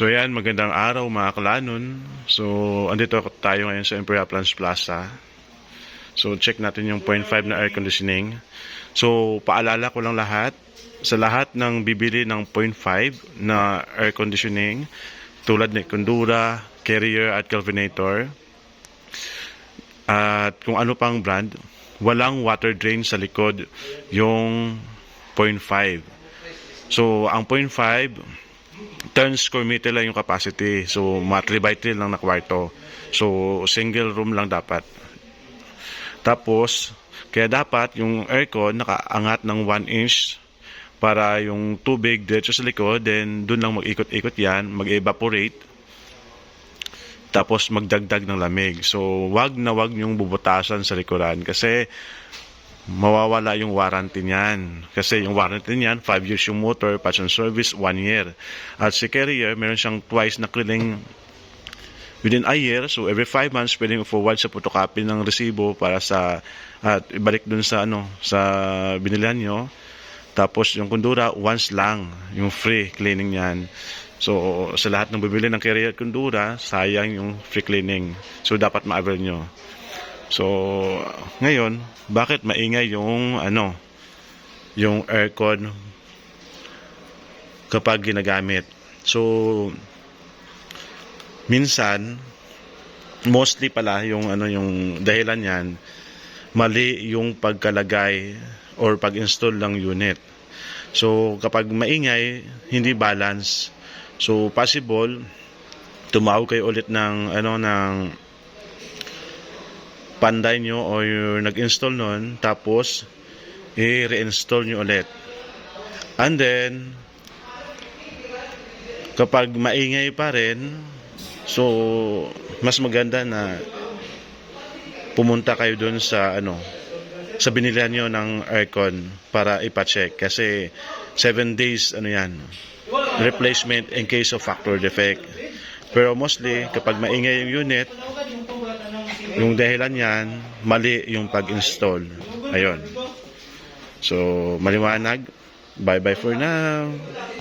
So yan, magandang araw mga kalanon. So, andito tayo ngayon sa Imperial Plans Plaza. So, check natin yung 0.5 na air conditioning. So, paalala ko lang lahat, sa lahat ng bibili ng 0.5 na air conditioning, tulad ni Kundura, Carrier at Kelvinator, at kung ano pang brand, walang water drain sa likod yung 0.5. So, ang 0.5, 10 square meter lang yung capacity. So, mga 3 by 3 lang na kwarto. So, single room lang dapat. Tapos, kaya dapat yung aircon nakaangat ng 1 inch para yung tubig diretso sa likod, then doon lang mag-ikot-ikot yan, mag-evaporate. Tapos magdagdag ng lamig. So, wag na wag yung bubutasan sa likuran kasi mawawala yung warranty niyan. Kasi yung warranty niyan, 5 years yung motor, patch and service, 1 year. At si Carrier, meron siyang twice na cleaning within a year. So every 5 months, pwedeng forward sa photocopy ng resibo para sa, at ibalik dun sa, ano, sa binilihan nyo. Tapos yung kundura, once lang, yung free cleaning niyan. So, sa lahat ng bibili ng Carrier at kundura, sayang yung free cleaning. So, dapat ma-avail nyo. So, ngayon, bakit maingay yung ano, yung aircon kapag ginagamit? So, minsan mostly pala yung ano yung dahilan niyan mali yung pagkalagay or pag-install ng unit. So, kapag maingay, hindi balance. So, possible tumawag kayo ulit ng ano ng panday nyo o nag-install nun, tapos i-reinstall nyo ulit. And then, kapag maingay pa rin, so, mas maganda na pumunta kayo dun sa, ano, sa binilihan nyo ng aircon para ipacheck. Kasi, 7 days, ano yan, replacement in case of factor defect. Pero mostly, kapag maingay yung unit, yung dahilan yan, mali yung pag-install. Ayun. So, maliwanag. Bye-bye for now.